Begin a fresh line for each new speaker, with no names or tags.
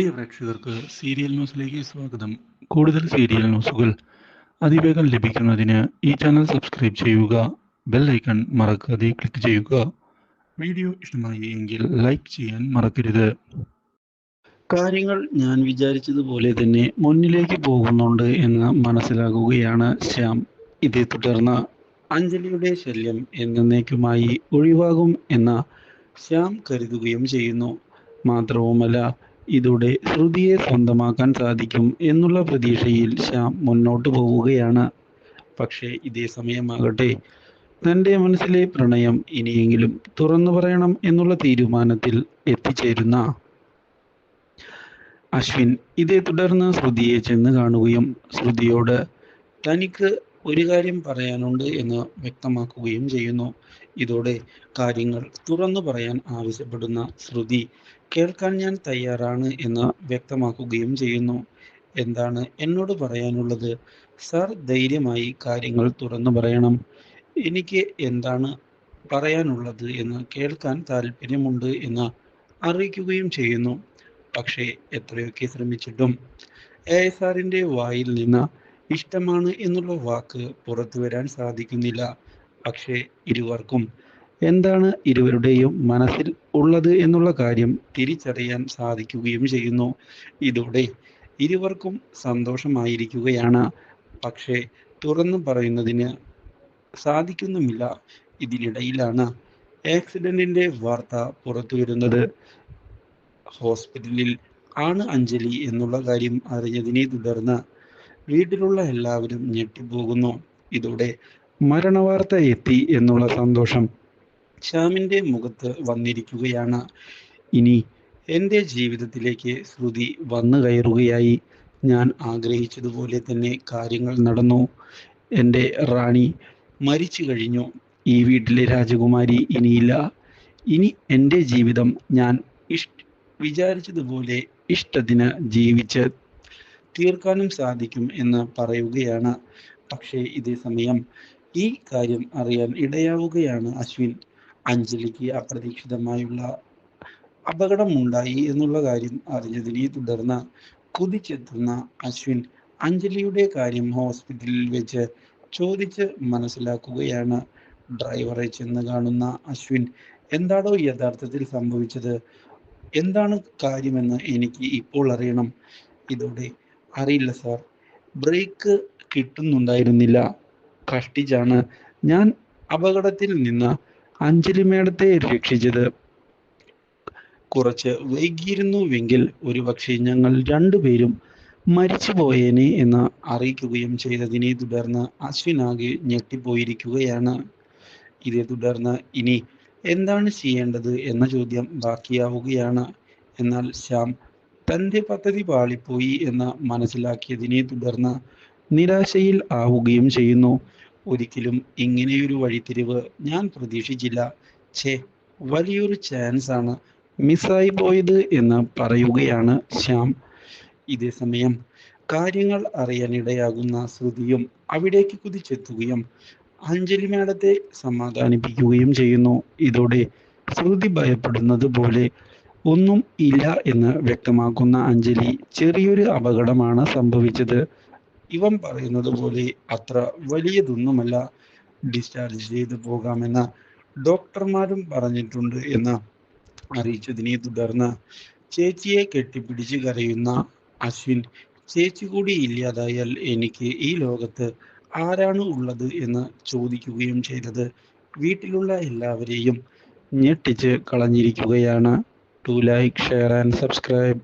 പ്രിയ പ്രേക്ഷകർക്ക് സീരിയൽ ന്യൂസിലേക്ക് സ്വാഗതം. കൂടുതൽ സീരിയൽ ന്യൂസുകൾ അതിവേഗം ലഭിക്കുന്നതിന് ഈ ചാനൽ സബ്സ്ക്രൈബ് ചെയ്യുക ബെൽ ഐക്കൺ മറക്കാതെ ക്ലിക്ക് ചെയ്യുക. വീഡിയോ ഇഷ്ടമായി എങ്കിൽ ലൈക്ക് ചെയ്യാൻ മറക്കരുത്. കാര്യങ്ങൾ ഞാൻ വിചാരിച്ചതുപോലെ തന്നെ മുന്നിലേക്ക് പോകുന്നുണ്ട് എന്ന് മനസ്സിലാകുകയാണ് ശ്യാം. ഇതേ തുടർന്ന് അഞ്ജലിയുടെ ശല്യം എന്നേക്കുമായി ഒഴിവാകും എന്ന ശ്യാം കരുതുകയും ചെയ്യുന്നു. മാത്രവുമല്ല ഇതോടെ ശ്രുതിയെ സ്വന്തമാക്കാൻ സാധിക്കും എന്നുള്ള പ്രതീക്ഷയിൽ ശ്യാം മുന്നോട്ട് പോവുകയാണ്. പക്ഷേ ഇതേ സമയമാകട്ടെ തന്റെ മനസ്സിലെ പ്രണയം ഇനിയെങ്കിലും തുറന്നു പറയണം എന്നുള്ള തീരുമാനത്തിൽ എത്തിച്ചേരുന്ന അശ്വിൻ ഇതേ തുടർന്ന് ശ്രുതിയെ ചെന്ന് കാണുകയും ശ്രുതിയോട് തനിക്ക് ഒരു കാര്യം പറയാനുണ്ട് എന്ന് വ്യക്തമാക്കുകയും ചെയ്യുന്നു. ഇതോടെ കാര്യങ്ങൾ തുറന്നു പറയാൻ ആവശ്യപ്പെടുന്ന ശ്രുതി കേൾക്കാൻ ഞാൻ തയ്യാറാണ് എന്ന് വ്യക്തമാക്കുകയും ചെയ്യുന്നു. എന്താണ് എന്നോട് പറയാനുള്ളത്? സർ ധൈര്യമായി കാര്യങ്ങൾ തുറന്നു പറയണം. എനിക്ക് എന്താണ് പറയാനുള്ളത് എന്ന് കേൾക്കാൻ താല്പര്യമുണ്ട് എന്ന് അറിയിക്കുകയും ചെയ്യുന്നു. പക്ഷേ എത്രയൊക്കെ ശ്രമിച്ചിട്ടും എ എസ് ആറിന്റെ വായിൽ നിന്ന് ഇഷ്ടമാണ് എന്നുള്ള വാക്ക് പുറത്തു വരാൻ സാധിക്കുന്നില്ല. പക്ഷേ ഇരുവർക്കും എന്താണ് ഇരുവരുടെയും മനസ്സിൽ ഉള്ളത് എന്നുള്ള കാര്യം തിരിച്ചറിയാൻ സാധിക്കുകയും ചെയ്യുന്നു. ഇതോടെ ഇരുവർക്കും സന്തോഷമായിരിക്കുകയാണ്. പക്ഷേ തുറന്നു പറയുന്നതിന് സാധിക്കുന്നുമില്ല. ഇതിനിടയിലാണ് ആക്സിഡന്റിന്റെ വാർത്ത പുറത്തു വരുന്നത്. ഹോസ്പിറ്റലിൽ ആണ് അഞ്ജലി എന്നുള്ള കാര്യം അറിഞ്ഞതിനെ തുടർന്ന് വീട്ടിലുള്ള എല്ലാവരും ഞെട്ടിപ്പോകുന്നു. ഇതോടെ മരണവാർത്ത എത്തി എന്നുള്ള സന്തോഷം ശ്യാമിന്റെ മുഖത്ത് വന്നിരിക്കുകയാണ്. ഇനി എന്റെ ജീവിതത്തിലേക്ക് ശ്രുതി വന്നു കയറുകയായി. ഞാൻ ആഗ്രഹിച്ചതുപോലെ തന്നെ കാര്യങ്ങൾ നടന്നു. എന്റെ റാണി മരിച്ചു കഴിഞ്ഞു. ഈ വീട്ടിലെ രാജകുമാരി ഇനിയില്ല. ഇനി എന്റെ ജീവിതം ഞാൻ ഇഷ് വിചാരിച്ചതുപോലെ ഇഷ്ടത്തിന് ജീവിച്ച് തീർക്കാനും സാധിക്കും എന്ന് പറയുകയാണ്. പക്ഷേ ഇതേ സമയം ഈ കാര്യം അറിയാൻ ഇടയാവുകയാണ് അശ്വിൻ. അഞ്ജലിക്ക് അപ്രതീക്ഷിതമായുള്ള അപകടമുണ്ടായി എന്നുള്ള കാര്യം അറിഞ്ഞതിനെ തുടർന്ന് കുതിച്ചെത്തുന്ന അശ്വിൻ അഞ്ജലിയുടെ കാര്യം ഹോസ്പിറ്റലിൽ വെച്ച് ചോദിച്ച് മനസ്സിലാക്കുകയാണ്. ഡ്രൈവറെ ചെന്ന് കാണുന്ന അശ്വിൻ എന്താണോ യഥാർത്ഥത്തിൽ സംഭവിച്ചത്? എന്താണ് കാര്യമെന്ന് എനിക്ക് ഇപ്പോൾ അറിയണം. ഇതോടെ അറിയില്ല സാർ. ബ്രേക്ക് കിട്ടുന്നുണ്ടായിരുന്നില്ല. കഷ്ടിച്ചാണ് ഞാൻ അപകടത്തിൽ നിന്ന് അഞ്ജലി മേഡത്തെ രക്ഷിച്ചത്. കുറച്ച് വൈകിയിരുന്നുവെങ്കിൽ ഒരുപക്ഷെ ഞങ്ങൾ രണ്ടുപേരും മരിച്ചു പോയേനെ എന്ന് അറിയിക്കുകയും ചെയ്തതിനെ തുടർന്ന് അശ്വിനാകെ ഞെട്ടിപ്പോയിരിക്കുകയാണ്. ഇതേ തുടർന്ന് ഇനി എന്താണ് ചെയ്യേണ്ടത് എന്ന ചോദ്യം ബാക്കിയാവുകയാണ്. എന്നാൽ ശ്യാം തന്റെ പദ്ധതി പാളിപ്പോയി എന്ന് മനസ്സിലാക്കിയതിനെ തുടർന്ന് നിരാശയിൽ ആവുകയും ചെയ്യുന്നു. ഒരിക്കലും ഇങ്ങനെയൊരു വഴിത്തിരിവ് ഞാൻ പ്രതീക്ഷിച്ചില്ല. ഛേ വലിയൊരു ചാൻസ് ആണ്. മിസ്സായി പോയത് എന്ന് പറയുകയാണ് ശ്യാം. ഇതേ സമയം കാര്യങ്ങൾ അറിയാനിടയാകുന്ന ശ്രുതിയും അവിടേക്ക് കുതിച്ചെത്തുകയും അഞ്ജലി മേഡത്തെ സമാധാനിപ്പിക്കുകയും ചെയ്യുന്നു. ഇതോടെ ശ്രുതി ഭയപ്പെടുന്നത് പോലെ ഒന്നും ഇല്ല എന്ന് വ്യക്തമാക്കുന്ന അഞ്ജലി ചെറിയൊരു അപകടമാണ് സംഭവിച്ചത്. ഇവൻ പറയുന്നത് പോലെ അത്ര വലിയതൊന്നുമല്ല. ഡിസ്ചാർജ് ചെയ്തു പോകാമെന്ന് ഡോക്ടർമാരും പറഞ്ഞിട്ടുണ്ട് എന്ന് അറിയിച്ചതിനെ തുടർന്ന് ചേച്ചിയെ കെട്ടിപ്പിടിച്ച് കരയുന്ന അശ്വിൻ ചേച്ചി കൂടി ഇല്ലാതായാൽ എനിക്ക് ഈ ലോകത്ത് ആരാണ് ഉള്ളത്? എന്ന് ചോദിക്കുകയും ചെയ്തത്. വീട്ടിലുള്ള എല്ലാവരെയും ഞെട്ടിച്ച് കളഞ്ഞിരിക്കുകയാണ്. To like share and subscribe